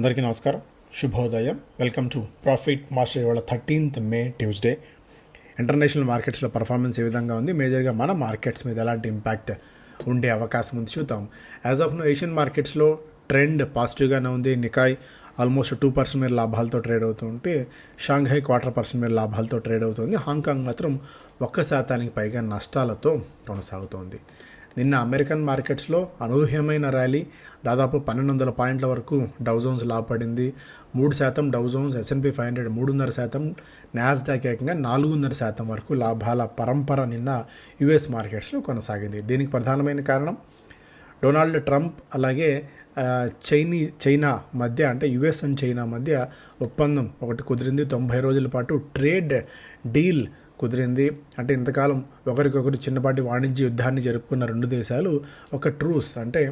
అందరికీ నమస్కారం. శుభోదయం. వెల్కమ్ టు ప్రాఫిట్ మాస్టర్ ఇవాళ థర్టీన్త్ మే ట్యూస్డే ఇంటర్నేషనల్ మార్కెట్స్లో పర్ఫార్మెన్స్ ఏ విధంగా ఉంది? మేజర్గా మన మార్కెట్స్ మీద ఎలాంటి ఇంపాక్ట్ ఉండే అవకాశం ఉంది? చూద్దాం. యాజ్ ఆఫ్ నో ఏషియన్ మార్కెట్స్లో ట్రెండ్ పాజిటివ్గానే ఉంది. నికాయ్ ఆల్మోస్ట్ టూ పర్సెంట్ మీద లాభాలతో ట్రేడ్ అవుతుంటే షాంఘై క్వార్టర్ పర్సెంట్ మీద లాభాలతో ట్రేడ్ అవుతుంది. హాంకాంగ్ మాత్రం ఒక్క శాతానికి పైగా నష్టాలతో కొనసాగుతోంది. నిన్న అమెరికన్ మార్కెట్స్లో అనూహ్యమైన ర్యాలీ. దాదాపు పన్నెండు వందల పాయింట్ల వరకు డౌజోన్స్ లాభపడింది. మూడు శాతం డౌజోన్స్ ఎస్ఎన్పి ఫైవ్ హండ్రెడ్ మూడున్నర శాతం నాస్డాక్ ఏకంగా నాలుగున్నర శాతం వరకు లాభాల పరంపర నిన్న యుఎస్ మార్కెట్స్లో కొనసాగింది. దీనికి ప్రధానమైన కారణం డొనాల్డ్ ట్రంప్ అలాగే చైనీ చైనా మధ్య అంటే యుఎస్ అండ్ చైనా మధ్య ఒప్పందం ఒకటి కుదిరింది. తొంభై రోజుల పాటు ట్రేడ్ డీల్ కుదిరింది. అంటే ఇంతకాలం ఒకరికొకరు చిన్నపాటి వాణిజ్య యుద్ధాన్ని జరుపుకున్న రెండు దేశాలు ఒక ట్రూస్ అంటే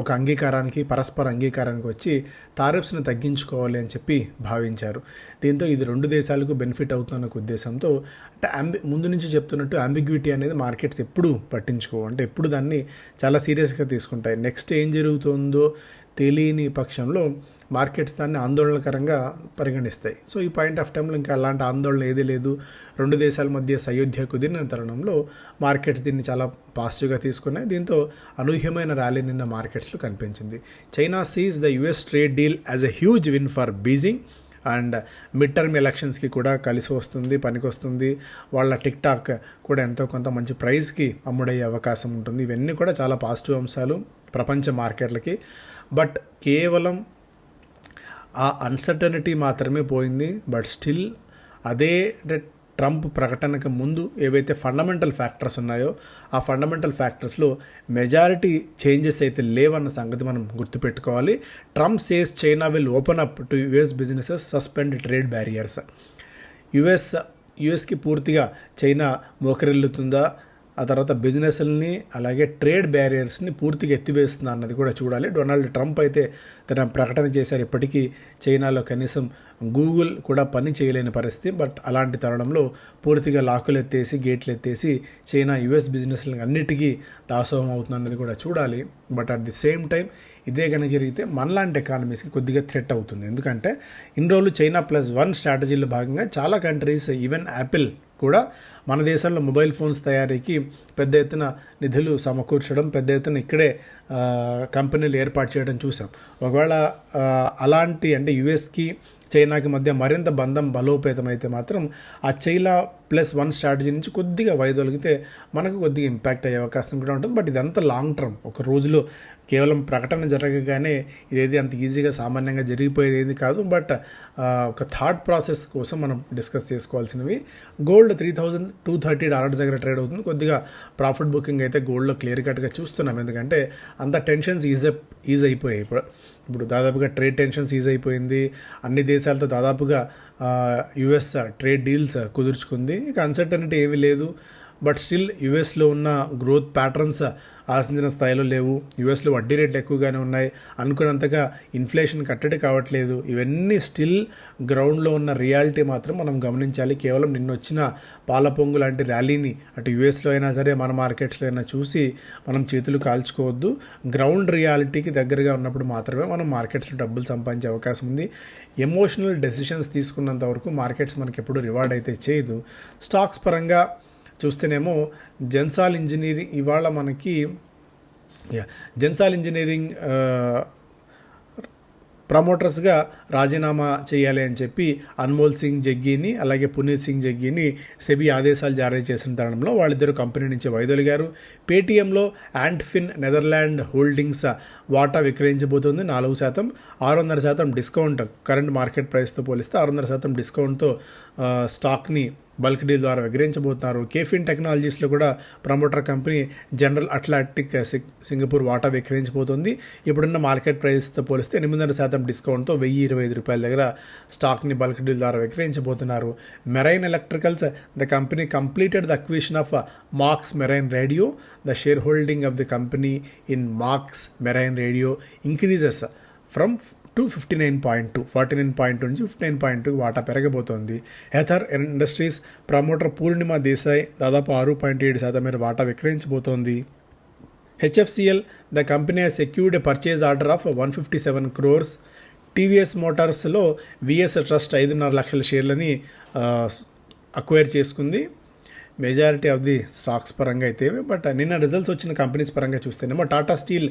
ఒక అంగీకారానికి పరస్పర అంగీకారానికి వచ్చి తారిఫ్స్ని తగ్గించుకోవాలి అని చెప్పి భావించారు. దీంతో ఇది రెండు దేశాలకు బెనిఫిట్ అవుతున్న ఒక ఉద్దేశంతో అంటే అంబి ముందు నుంచి చెప్తున్నట్టు అంబిగ్విటీ అనేది మార్కెట్స్ ఎప్పుడు పట్టించుకోవు. అంటే ఎప్పుడు దాన్ని చాలా సీరియస్గా తీసుకుంటాయి. నెక్స్ట్ ఏం జరుగుతుందో తెలియని పక్షంలో మార్కెట్స్ దాన్ని ఆందోళనకరంగా పరిగణిస్తాయి. సో ఈ పాయింట్ ఆఫ్ టైంలో ఇంకా అలాంటి ఆందోళన ఏదీ లేదు. రెండు దేశాల మధ్య సయోధ్య కుదిరిన తరుణంలో మార్కెట్స్ దీన్ని చాలా పాజిటివ్గా తీసుకున్నాయి. దీంతో అనూహ్యమైన ర్యాలీ నిన్న మార్కెట్స్లో కనిపించింది. China sees the US trade deal as a huge win for Beijing and mid term ఎలక్షన్స్కి కూడా కలిసి వస్తుంది పనికొస్తుంది. వాళ్ళ టిక్ టాక్ కూడా ఎంతో కొంత మంచి ప్రైస్కి అమ్ముడయ్యే అవకాశం ఉంటుంది. ఇవన్నీ కూడా చాలా పాజిటివ్ అంశాలు ప్రపంచ మార్కెట్లకి. బట్ కేవలం ఆ అన్సర్టనిటీ మాత్రమే పోయింది బట్ స్టిల్ అదే అంటే ట్రంప్ ప్రకటనకు ముందు ఏవైతే ఫండమెంటల్ ఫ్యాక్టర్స్ ఉన్నాయో ఆ ఫండమెంటల్ ఫ్యాక్టర్స్లో మెజారిటీ చేంజెస్ అయితే లేవన్న సంగతి మనం గుర్తుపెట్టుకోవాలి. Trump says China will open up to US businesses suspend trade barriers US యుఎస్కి పూర్తిగా చైనా మోకరిల్లుతుందా? ఆ తర్వాత బిజినెస్ని అలాగే ట్రేడ్ బ్యారియర్స్ని పూర్తిగా ఎత్తివేస్తుందా అన్నది కూడా చూడాలి. డొనాల్డ్ ట్రంప్ అయితే తన ప్రకటన చేశారు. ఇప్పటికీ చైనాలో కనీసం గూగుల్ కూడా పని చేయలేని పరిస్థితి. బట్ అలాంటి తరుణంలో పూర్తిగా లాకులు ఎత్తేసి గేట్లు ఎత్తేసి చైనా యుఎస్ బిజినెస్లకు అన్నిటికీ దాసోహం అవుతుందన్నది కూడా చూడాలి. But at the same time ఇదే కనుక జరిగితే మనలాంటి ఎకానమీస్కి కొద్దిగా థ్రెట్ అవుతుంది. ఎందుకంటే ఇన్ని రోజులు చైనా ప్లస్ వన్ స్ట్రాటజీలో భాగంగా చాలా కంట్రీస్ ఈవెన్ యాపిల్ కూడా మన దేశంలో మొబైల్ ఫోన్స్ తయారీకి పెద్ద ఎత్తున నిధులు సమకూర్చడం పెద్ద ఎత్తున ఇక్కడే కంపెనీలు ఏర్పాటు చేయడం చూసాం. ఒకవేళ అలాంటి అంటే యుఎస్కి చైనాకి మధ్య మరింత బంధం బలోపేతమైతే మాత్రం ఆ చైనా ప్లస్ వన్ స్ట్రాటజీ నుంచి కొద్దిగా వైదొలిగితే మనకు కొద్దిగా ఇంపాక్ట్ అయ్యే అవకాశం కూడా ఉంటుంది. బట్ ఇదంతా లాంగ్ టర్మ్. ఒక రోజులో కేవలం ప్రకటన జరగగానే ఇదేది అంత ఈజీగా సామాన్యంగా జరిగిపోయేది ఏది కాదు. బట్ ఒక థాట్ ప్రాసెస్ కోసం మనం discuss చేసుకోవాల్సినవి. Gold three thousand two thirty dollars దగ్గర ట్రేడ్ అవుతుంది. కొద్దిగా ప్రాఫిట్ బుకింగ్ అయితే గోల్డ్లో క్లియర్ కట్గా చూస్తున్నాం. ఎందుకంటే అంత టెన్షన్స్ ఈజ్ ఈజ్ అయిపోయాయి. ఇప్పుడు ఇప్పుడు దాదాపుగా ట్రేడ్ టెన్షన్ సీజ్ అయిపోయింది. అన్ని దేశాలతో దాదాపుగా యుఎస్ ట్రేడ్ డీల్స్ కుదుర్చుకుంది. ఇక అన్సర్టనిటీ ఏమీ లేదు. బట్ స్టిల్ యుఎస్లో ఉన్న గ్రోత్ ప్యాటర్న్స్ ఆశించిన స్థాయిలో లేవు. యుఎస్లో వడ్డీ రేట్లు ఎక్కువగానే ఉన్నాయి. అనుకున్నంతగా ఇన్ఫ్లేషన్ కట్టడి కావట్లేదు. ఇవన్నీ స్టిల్ గ్రౌండ్లో ఉన్న రియాలిటీ మాత్రం మనం గమనించాలి. కేవలం నిన్న వచ్చిన పాల పొంగు లాంటి ర్యాలీని అటు యుఎస్లో అయినా సరే మన మార్కెట్స్లో అయినా చూసి మనం చేతులు కాల్చుకోవద్దు. గ్రౌండ్ రియాలిటీకి దగ్గరగా ఉన్నప్పుడు మాత్రమే మనం మార్కెట్స్లో డబ్బులు సంపాదించే అవకాశం ఉంది. ఎమోషనల్ డెసిషన్స్ తీసుకున్నంత వరకు మార్కెట్స్ మనకి ఎప్పుడు రివార్డ్ అయితే చేయదు. స్టాక్స్ పరంగా చూస్తేనేమో జెన్సాల్ ఇంజనీరింగ్ ఇవాళ మనకి జెన్సాల్ ఇంజనీరింగ్ ప్రమోటర్స్గా రాజీనామా చేయాలి అని చెప్పి అన్మోల్ సింగ్ జగ్గీని అలాగే పునీత్ సింగ్ జగ్గీని సెబీ ఆదేశాలు జారీ చేసిన తరుణంలో వాళ్ళిద్దరు కంపెనీ నుంచి వైదొలిగారు. పేటీఎంలో యాంట్ఫిన్ నెదర్లాండ్ హోల్డింగ్స్ వాటా విక్రయించబోతుంది. నాలుగు శాతం ఆరున్నర శాతం డిస్కౌంట్ కరెంట్ మార్కెట్ ప్రైస్తో పోలిస్తే ఆరున్నర శాతం డిస్కౌంట్తో స్టాక్ని బల్క్ డీల్ ద్వారా విక్రయించబోతున్నారు. కేఫిన్ టెక్నాలజీస్లో కూడా promoter company General Atlantic Singapore వాటా విక్రయించబోతుంది. ఇప్పుడున్న మార్కెట్ ప్రైస్తో పోలిస్తే ఎనిమిదిన్నర శాతం డిస్కౌంట్తో వెయ్యి ఇరవై ఐదు రూపాయల దగ్గర స్టాక్ని బల్క్ డీల్ ద్వారా విక్రయించబోతున్నారు. Marine Electricals the company completed the acquisition of Marks Marine Radio the share holding of the company in Marks Marine Radio increases from to fifty nine point two forty nine point two నుంచి fifty nine point two వాటా పెరగబోతోంది. Heather industries promoter Purnima Desai దాదాపు ఆరు పాయింట్ ఏడు శాతం మేర వాటా విక్రయించబోతోంది. HFCL the company secured purchase order of one fifty seven crores. TVS మోటార్స్లో VS trust ఐదున్నర లక్షల షేర్లని అక్వైర్ చేసుకుంది. మెజారిటీ ఆఫ్ ది స్టాక్స్ పరంగా అయితే బట్ నిన్న రిజల్ట్స్ వచ్చిన కంపెనీస్ పరంగా చూస్తేనేమో టాటా స్టీల్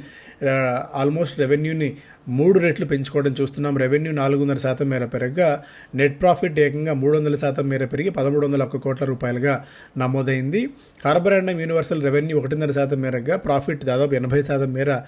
ఆల్మోస్ట్ రెవెన్యూని మూడు రెట్లు పెంచుకోవడం చూస్తున్నాం. రెవెన్యూ నాలుగున్నర శాతం మేర పెరగగా నెట్ ప్రాఫిట్ ఏకంగా మూడు వందల శాతం మేర పెరిగి పదమూడు వందల ఒక్క కోట్ల రూపాయలుగా నమోదైంది. కార్బొరేటం యూనివర్సల్ రెవెన్యూ ఒకటిన్నర శాతం మేరగా ప్రాఫిట్ దాదాపు ఎనభై శాతం మేర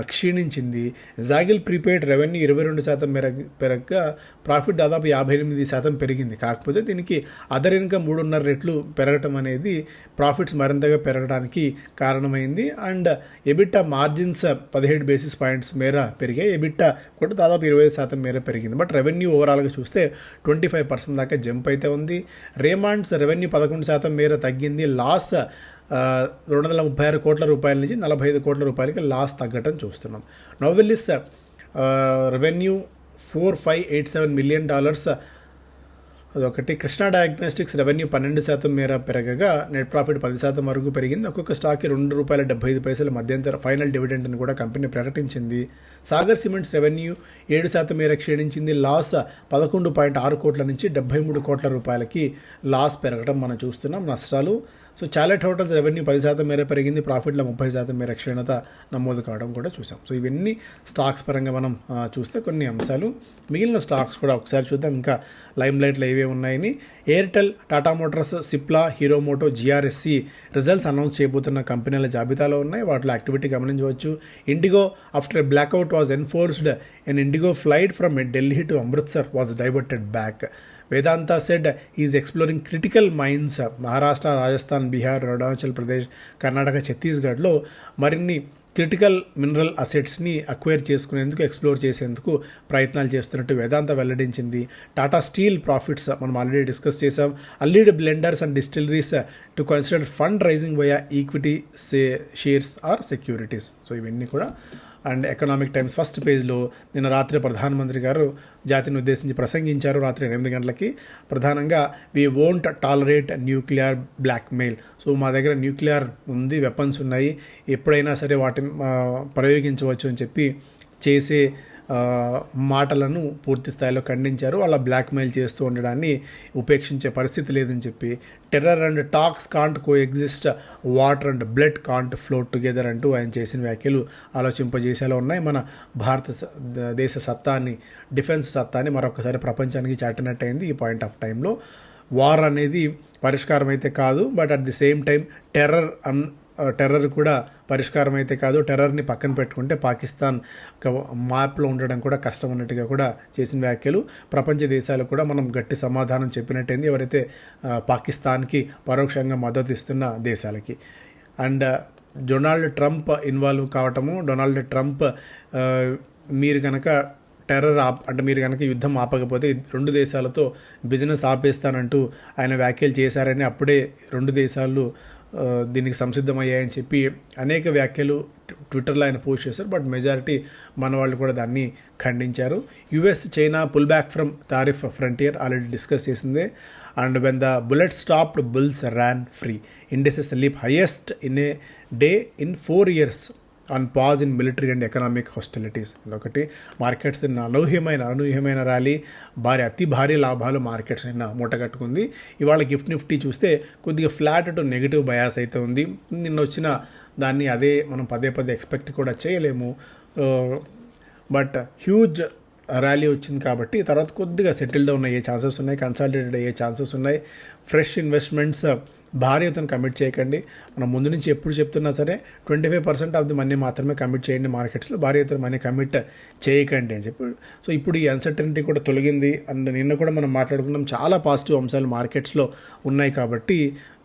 క్షీణించింది. జాగిల్ ప్రీపెయిడ్ రెవెన్యూ ఇరవై రెండు శాతం మేర పెరగగా ప్రాఫిట్ దాదాపు యాభై ఎనిమిది శాతం పెరిగింది. కాకపోతే దీనికి అదర్ ఇన్కమ్ మూడున్నర రెట్లు పెరగటం అనేది ప్రాఫిట్స్ మరింతగా పెరగడానికి కారణమైంది. అండ్ ఎబిటా మార్జిన్స్ పదిహేడు బేసిస్ పాయింట్స్ మేర పెరిగాయి. ఎబిట్టా కూడా దాదాపు ఇరవై శాతం మేర పెరిగింది. బట్ రెవెన్యూ ఓవరాల్గా చూస్తే ట్వంటీ ఫైవ్ పర్సెంట్ దాకా జంప్ అయితే ఉంది. రేమాండ్స్ రెవెన్యూ పదకొండు శాతం మేర తగ్గింది. లాస్ రెండు వందల ముప్పై ఆరు కోట్ల రూపాయల నుంచి నలభై ఐదు కోట్ల రూపాయలకి లాస్ తగ్గటం చూస్తున్నాం. Novelis revenue four five eight seven million dollars అదొకటి. కృష్ణా డయాగ్నోస్టిక్స్ రెవెన్యూ పన్నెండు శాతం మేర పెరగగా నెట్ ప్రాఫిట్ పది శాతం వరకు పెరిగింది. ఒక్కొక్క స్టాక్కి రెండు రూపాయల డెబ్బై ఐదు పైసల మధ్యంతర ఫైనల్ డివిడెండ్ అని కూడా కంపెనీ ప్రకటించింది. సాగర్ సిమెంట్స్ రెవెన్యూ ఏడు శాతం మేర క్షీణించింది. లాస్ పదకొండు పాయింట్ ఆరు కోట్ల నుంచి డెబ్బై మూడు కోట్ల రూపాయలకి లాస్ పెరగడం మనం చూస్తున్నాం. నష్టాలు సో చాలెట్ హోటల్స్ రెవెన్యూ పది శాతం మేర పెరిగింది ప్రాఫిట్లో ముప్పై శాతం మేర క్షీణత నమోదు కావడం కూడా చూసాం. సో ఇవన్నీ స్టాక్స్ పరంగా మనం చూస్తే కొన్ని అంశాలు. మిగిలిన స్టాక్స్ కూడా ఒకసారి చూద్దాం. ఇంకా లైమ్ లైట్లో ఏవే ఉన్నాయని. Airtel Tata motors Cipla Hero Moto GRSC results announce చేయబోతున్న కంపెనీల జాబితాలో ఉన్నాయి. వాటిలో యాక్టివిటీ గమనించవచ్చు. IndiGo after blackout was enforced. An IndiGo flight from Delhi to Amritsar was diverted back. Vedanta said is exploring critical minds Maharashtra Rajasthan Bihar Arunachal Pradesh Karnataka ఛత్తీస్గఢ్లో మరిన్ని critical mineral అసెట్స్ని acquire చేసుకునేందుకు explore చేసేందుకు ప్రయత్నాలు చేస్తున్నట్టు వేదాంత వెల్లడించింది. Tata steel profits మనం already discuss చేసాం Allied Blenders and distilleries to consider fund raising via equity shares or securities so ఇవన్నీ కూడా అండ్ ఎకనామిక్ టైమ్స్ ఫస్ట్ పేజ్లో నిన్న రాత్రి ప్రధానమంత్రి గారు జాతిని ఉద్దేశించి ప్రసంగించారు. రాత్రి ఎనిమిది గంటలకి. ప్రధానంగా we won't tolerate nuclear blackmail so మా దగ్గర న్యూక్లియర్ ఉంది వెపన్స్ ఉన్నాయి. ఎప్పుడైనా సరే వాటిని ప్రయోగించవచ్చు అని చెప్పి చేసే మాటలను పూర్తి స్థాయిలో ఖండించారు. వాళ్ళ బ్లాక్మెయిల్ చేస్తూ ఉండడాన్ని ఉపేక్షించే పరిస్థితి లేదని చెప్పి terror and talks can't coexist water and blood can't float together అంటూ ఆయన చేసిన వ్యాఖ్యలు ఆలోచింపజేసేలా ఉన్నాయి. మన భారత దేశ సత్తాన్ని డిఫెన్స్ సత్తాన్ని మరొకసారి ప్రపంచానికి చాటినట్టయింది ఈ పాయింట్ ఆఫ్ టైంలో వార్ అనేది పరిష్కారం అయితే కాదు but at the same time terror and terror కూడా పరిష్కారం అయితే కాదు. టెర్రర్ని పక్కన పెట్టుకుంటే పాకిస్తాన్ మ్యాప్లో ఉండడం కూడా కష్టం ఉన్నట్టుగా కూడా చేసిన వ్యాఖ్యలు. ప్రపంచ దేశాలు కూడా మనం గట్టి సమాధానం చెప్పినట్టయింది. ఎవరైతే పాకిస్తాన్కి పరోక్షంగా మద్దతు ఇస్తున్న దేశాలకి. అండ్ డొనాల్డ్ ట్రంప్ ఇన్వాల్వ్ కావటము డొనాల్డ్ ట్రంప్ మీరు కనుక టెర్రర్ ఆప్ అంటే మీరు కనుక యుద్ధం ఆపకపోతే రెండు దేశాలతో బిజినెస్ ఆపేస్తానంటూ ఆయన వ్యాఖ్యలు చేశారని అప్పుడే రెండు దేశాలు దీనికి సంసిద్ధమయ్యాయని చెప్పి అనేక వ్యాఖ్యలు ట్విట్టర్లో ఆయన పోస్ట్ చేశారు. బట్ మెజారిటీ మన వాళ్ళు కూడా దాన్ని ఖండించారు. US China pull back from tariff frontier already discuss చేసిందే. And when the bullet stopped bulls ran free indices leap highest in a day in four years. On pause in military and economic hostilities ఇదొకటి. Markets నిన్న అనూహ్యమైన అనూహ్యమైన rally భారీ అతి భారీ లాభాలు markets నిన్న మూటగట్టుకుంది. ఇవాళ గిఫ్ట్ నిఫ్టీ చూస్తే కొద్దిగా ఫ్లాట్ టు నెగిటివ్ బయాస్ అయితే ఉంది. నిన్న వచ్చిన దాన్ని అదే మనం పదే పదే ఎక్స్పెక్ట్ కూడా చేయలేము. Uh, బట్ హ్యూజ్ ర్యాలీ వచ్చింది కాబట్టి తర్వాత కొద్దిగా సెటిల్ డౌన్ అయ్యే ఛాన్సెస్ ఉన్నాయి కన్సాలిడేటెడ్ అయ్యే ఛాన్సెస్ ఉన్నాయి. ఫ్రెష్ ఇన్వెస్ట్మెంట్స్ uh, భారీ ఎత్తున కమిట్ చేయకండి. మనం ముందు నుంచి ఎప్పుడు చెప్తున్నా సరే twenty five percent of the money మాత్రమే కమిట్ చేయండి మార్కెట్స్లో భారీ ఎత్తున మనీ కమిట్ చేయకండి అని చెప్పి. సో ఇప్పుడు ఈ అన్సర్టనిటీ కూడా తొలగింది. అండ్ నిన్న కూడా మనం మాట్లాడుకున్నాం చాలా పాజిటివ్ అంశాలు మార్కెట్స్లో ఉన్నాయి కాబట్టి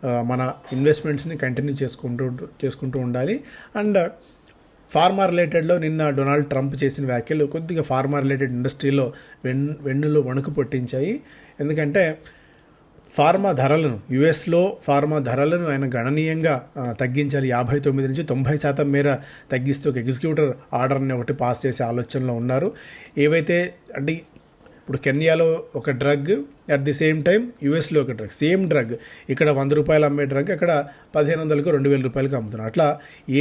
uh, మన ఇన్వెస్ట్మెంట్స్ని కంటిన్యూ చేసుకుంటూ చేసుకుంటూ ఉండాలి. అండ్ ఫార్మా రిలేటెడ్లో నిన్న డొనాల్డ్ ట్రంప్ చేసిన వ్యాఖ్యలు కొద్దిగా ఫార్మా రిలేటెడ్ ఇండస్ట్రీలో వెన్ వెన్నులో వణుకు పుట్టించాయి. ఎందుకంటే ఫార్మా ధరలను యుఎస్లో ఫార్మా ధరలను ఆయన గణనీయంగా తగ్గించాలి. యాభై తొమ్మిది నుంచి తొంభై శాతం మేర తగ్గిస్తూ ఒక ఎగ్జిక్యూటివ్ ఆర్డర్ని ఒకటి పాస్ చేసే ఆలోచనలో ఉన్నారు. ఏవైతే అంటే ఇప్పుడు కెన్యాలో ఒక drug at the same time యూఎస్లో ఒక డ్రగ్. Same drug. ఇక్కడ వంద రూపాయలు అమ్మే డ్రగ్ అక్కడ పదిహేను వందలకు రెండు వేల రూపాయలకు అమ్ముతున్నారు. అట్లా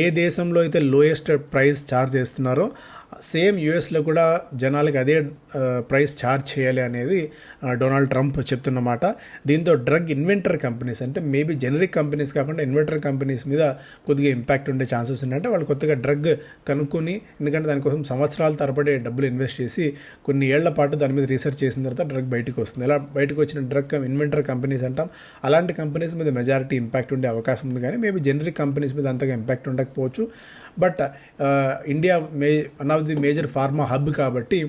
ఏ దేశంలో అయితే లోయెస్ట్ ప్రైస్ ఛార్జ్ చేస్తున్నారో సేమ్ యూఎస్లో కూడా జనాలకి అదే ప్రైస్ ఛార్జ్ చేయాలి అనేది డొనాల్డ్ ట్రంప్ చెప్తున్నమాట దీంతో డ్రగ్ ఇన్వెంటర్ కంపెనీస్ అంటే మేబీ జనరిక్ కంపెనీస్ కాకుండా ఇన్వెంటర్ కంపెనీస్ మీద కొద్దిగా ఇంపాక్ట్ ఉండే ఛాన్సెస్ ఉన్నాయంటే వాళ్ళు కొత్తగా డ్రగ్ కనుక్కొని ఎందుకంటే దానికోసం సంవత్సరాల తరబడి డబ్బులు ఇన్వెస్ట్ చేసి కొన్ని ఏళ్ళ పాటు దాని మీద రీసెర్చ్ చేసిన తర్వాత డ్రగ్ బయటకు వస్తుంది. ఇలా బయటకు వచ్చిన డ్రగ్ ఇన్వెంటర్ కంపెనీస్ అంటాం. అలాంటి కంపెనీస్ మీద మెజారిటీ ఇంపాక్ట్ ఉండే అవకాశం ఉంది. కానీ మేబీ జనరిక్ కంపెనీస్ మీద అంతగా ఇంపాక్ట్ ఉండకపోవచ్చు. But India may one of the major pharma hub కాబట్టి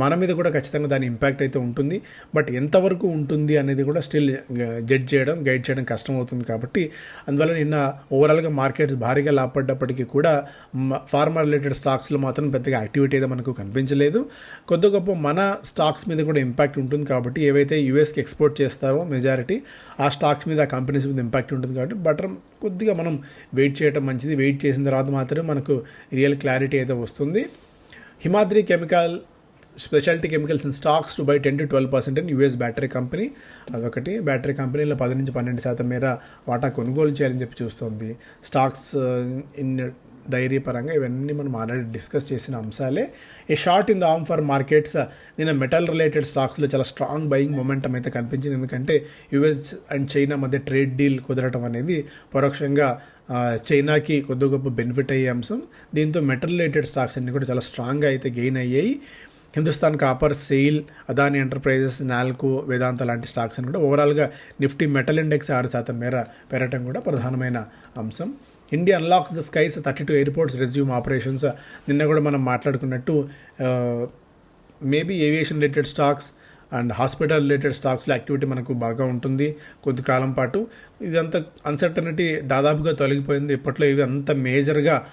మన మీద కూడా ఖచ్చితంగా దాని ఇంపాక్ట్ అయితే ఉంటుంది. బట్ ఎంతవరకు ఉంటుంది అనేది కూడా స్టిల్ జడ్జ్ uh, చేయడం గైడ్ చేయడం కష్టం అవుతుంది కాబట్టి అందువల్ల నిన్న ఓవరాల్గా మార్కెట్స్ భారీగా లాభపడ్డప్పటికీ కూడా ఫార్మా రిలేటెడ్ స్టాక్స్లో మాత్రం పెద్దగా యాక్టివిటీ అయితే మనకు కనిపించలేదు. కొద్ది గొప్ప మన స్టాక్స్ మీద కూడా ఇంపాక్ట్ ఉంటుంది కాబట్టి ఏవైతే యూఎస్కి ఎక్స్పోర్ట్ చేస్తారో మెజారిటీ ఆ స్టాక్స్ మీద ఆ కంపెనీస్ మీద ఇంపాక్ట్ ఉంటుంది కాబట్టి బటర్ కొద్దిగా మనం వెయిట్ చేయడం మంచిది. వెయిట్ చేసిన తర్వాత మాత్రమే మనకు రియల్ క్లారిటీ అయితే వస్తుంది. Himadri chemical speciality chemicals in stocks to buy ten to twelve percent అని యూఎస్ బ్యాటరీ కంపెనీ అదొకటి. బ్యాటరీ కంపెనీలో పది నుంచి పన్నెండు శాతం మేర వాటా కొనుగోలు చేయాలని చెప్పి చూస్తోంది. స్టాక్స్ ఇన్ డైరీ పరంగా ఇవన్నీ మనం ఆల్రెడీ డిస్కస్ చేసిన అంశాలే. A short in the arm for markets నేను మెటల్ రిలేటెడ్ స్టాక్స్లో చాలా స్ట్రాంగ్ బయింగ్ మొమెంటం అయితే కనిపించింది. ఎందుకంటే యుఎస్ అండ్ చైనా మధ్య ట్రేడ్ డీల్ కుదరటం అనేది పరోక్షంగా చైనాకి కొద్ది గొప్ప బెనిఫిట్ అయ్యే అంశం. దీంతో మెటల్ రిలేటెడ్ స్టాక్స్ అన్ని కూడా చాలా స్ట్రాంగ్గా అయితే గెయిన్ అయ్యాయి. Hindustan copper SAIL Adani enterprises NALCO Vedanta లాంటి స్టాక్స్ అని కూడా ఓవరాల్గా నిఫ్టీ మెటల్ ఇండెక్స్ ఆరు శాతం మేర పెరగటం కూడా ప్రధానమైన అంశం. India unlocks the skies thirty two airports resume operations నిన్న కూడా మనం మాట్లాడుకున్నట్టు maybe aviation related stocks and hospital related స్టాక్స్లో యాక్టివిటీ మనకు బాగా ఉంటుంది. కొద్ది కాలం పాటు ఇదంతా అన్సర్టనిటీ దాదాపుగా తొలగిపోయింది. ఇప్పట్లో ఇవి అంత మేజర్గా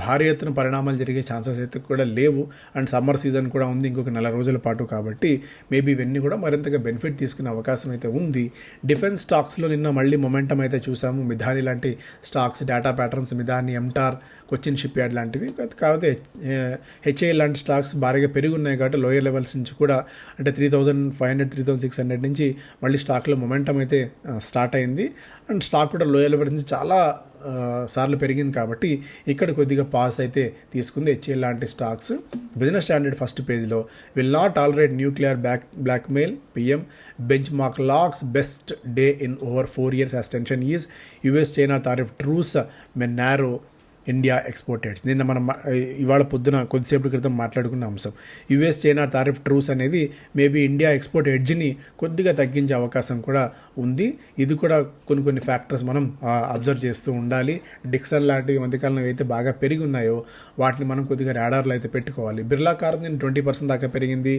భారీ ఎత్తున పరిణామాలు జరిగే ఛాన్సెస్ అయితే కూడా లేవు. అండ్ సమ్మర్ సీజన్ కూడా ఉంది ఇంకొక నెల రోజుల పాటు కాబట్టి మేబీ ఇవన్నీ కూడా మరింతగా బెనిఫిట్ తీసుకునే అవకాశం అయితే ఉంది. డిఫెన్స్ స్టాక్స్లో నిన్న మళ్ళీ మొమెంటం అయితే చూసాము. మిధాని లాంటి stocks Data Patterns MIDHANI MTAR Cochin shipyard లాంటివి. కాకపోతే హెచ్ఐ లాంటి స్టాక్స్ భారీగా పెరిగి ఉన్నాయి కాబట్టి లోయర్ లెవెల్స్ నుంచి కూడా అంటే three thousand five hundred three thousand six hundred నుంచి మళ్ళీ స్టాక్లో మొమెంటం అయితే స్టార్ట్ అయింది. అండ్ స్టాక్ కూడా లోయర్ లెవెల్స్ నుంచి చాలా సార్లు పెరిగింది కాబట్టి ఇక్కడ కొద్దిగా పాస్ అయితే తీసుకుంది హెచ్ఎల్ లాంటి స్టాక్స్. బిజినెస్ స్టాండర్డ్ ఫస్ట్ పేజ్లో will not tolerate nuclear back blackmail PM benchmark logs best day in over four years as tension tension eases US China tariff truce men narrow India exporters నిన్న మనం ఇవాళ పొద్దున కొద్దిసేపటి క్రితం మాట్లాడుకున్న అంశం. US China tariff ట్రూస్ అనేది మేబీ ఇండియా ఎక్స్పోర్ట్ ఎడ్జ్ని కొద్దిగా తగ్గించే అవకాశం కూడా ఉంది. ఇది కూడా కొన్ని కొన్ని ఫ్యాక్టర్స్ మనం అబ్జర్వ్ చేస్తూ ఉండాలి. డిక్సన్ లాంటి మధ్యకాలంలో అయితే బాగా పెరిగి ఉన్నాయో వాటిని మనం కొద్దిగా రాడార్లు అయితే పెట్టుకోవాలి. బిర్లా కార్ నేను ట్వంటీ పర్సెంట్ దాకా పెరిగింది.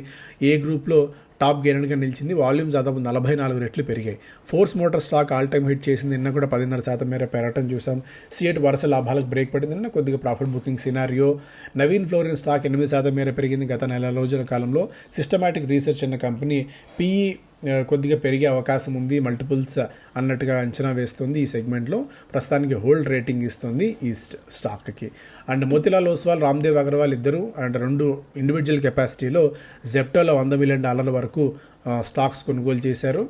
ఏ గ్రూప్లో టాప్ గేనర్గా నిలిచింది. వాల్యూమ్ దాదాపు నలభై నాలుగు రెట్లు పెరిగాయి. Force Motor stock all time hit చేసింది. నిన్న కూడా పదిన్నర శాతం మేర పెరగటం చూసాం. సిఎట్ వరుస లాభాలకు బ్రేక్ పడింది. నిన్న కొద్దిగా profit booking scenario Navin Fluorine stock ఎనిమిది శాతం మేర పెరిగింది. గత నెల రోజుల కాలంలో. సిస్టమాటిక్ రీసెర్చ్ అన్న కంపెనీ పీఈ కొద్దిగా పెరిగే అవకాశం ఉంది మల్టిపుల్స్ అన్నట్టుగా అంచనా వేస్తుంది ఈ సెగ్మెంట్లో ప్రస్తుతానికి హోల్డ్ రేటింగ్ ఇస్తుంది ఈ స్టాక్కి అండ్ మోతిలాల్ ఓస్వాల్ రామ్దేవ్ అగర్వాల్ ఇద్దరు అండ్ రెండు ఇండివిజువల్ కెపాసిటీలో జెప్టోలో వంద మిలియన్ డాలర్ల వరకు స్టాక్స్ కొనుగోలు చేశారు.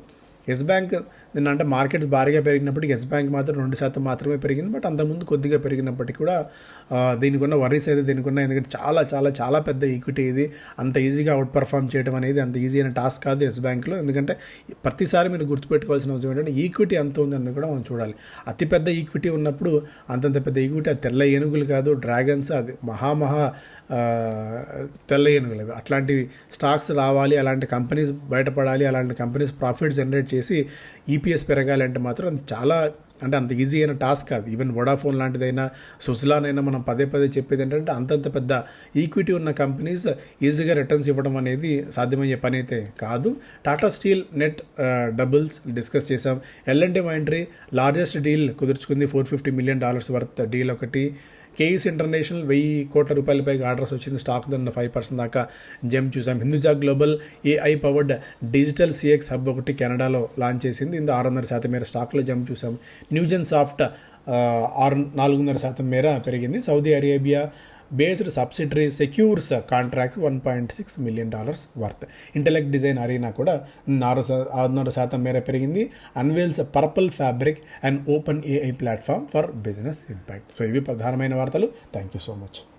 ఎస్ బ్యాంక్ నిన్న అంటే మార్కెట్స్ భారీగా పెరిగినప్పటికీ ఎస్ బ్యాంక్ మాత్రం రెండు శాతం మాత్రమే పెరిగింది. బట్ అంతకుముందు కొద్దిగా పెరిగినప్పటికీ కూడా దీనికున్న దీనికి ఉన్న వరీస్ అయితే దీనికి ఉన్న ఎందుకంటే చాలా చాలా చాలా పెద్ద ఈక్విటీ ఇది. అంత ఈజీగా అవుట్ పర్ఫామ్ చేయడం అనేది అంత ఈజీ అయిన టాస్క్ కాదు ఎస్ బ్యాంక్లో. ఎందుకంటే ప్రతిసారి మీరు గుర్తుపెట్టుకోవాల్సిన అవసరం ఏంటంటే ఈక్విటీ ఎంత ఉందని కూడా మనం చూడాలి. అతిపెద్ద ఈక్విటీ ఉన్నప్పుడు అంతంత పెద్ద ఈక్విటీ అది తెల్ల ఏనుగులు కాదు డ్రాగన్స్ అది మహామహా తెల్ల ఏనుగులు. అవి అట్లాంటి స్టాక్స్ రావాలి అలాంటి కంపెనీస్ బయటపడాలి అలాంటి కంపెనీస్ ప్రాఫిట్ జనరేట్ చేసి ఈ ఈపీఎస్ పెరగాలంటే మాత్రం అది చాలా అంటే అంత ఈజీ అయిన టాస్క్ కాదు. ఈవెన్ వొడాఫోన్ లాంటిదైనా సుజలాన్ అయినా మనం పదే పదే చెప్పేది ఏంటంటే అంతంత పెద్ద ఈక్విటీ ఉన్న కంపెనీస్ ఈజీగా రిటర్న్స్ ఇవ్వడం అనేది సాధ్యమయ్యే పని అయితే కాదు Tata Steel net doubles discuss చేసాం L and T Mindtree largest deal కుదుర్చుకుంది four fifty million dollars worth deal ఒకటి. కేఈస్ ఇంటర్నేషనల్ వెయ్యి కోట్ల రూపాయల పైగా ఆర్డర్స్ వచ్చింది. స్టాక్ ధర ఫైవ్ పర్సెంట్ దాకా జంప్ చూసాం Hinduja Global AI powered digital CX hub ఒకటి కెనడాలో లాంచ్ చేసింది. ఇందులో ఆరున్నర శాతం మేర స్టాక్లో జంప్ చూసాం న్యూజన్ సాఫ్ట్ ఆరు నాలుగున్నర శాతం మేర పెరిగింది. Saudi Arabia based subsidiary secures contracts one point six million dollars worth. Intellect Design Arena కూడా ఆరు ఆరున్నర శాతం మేర పెరిగింది. Unveils purple fabric and open AI platform for business impact. So ఇవి ప్రధానమైన వార్తలు. Thank you so much.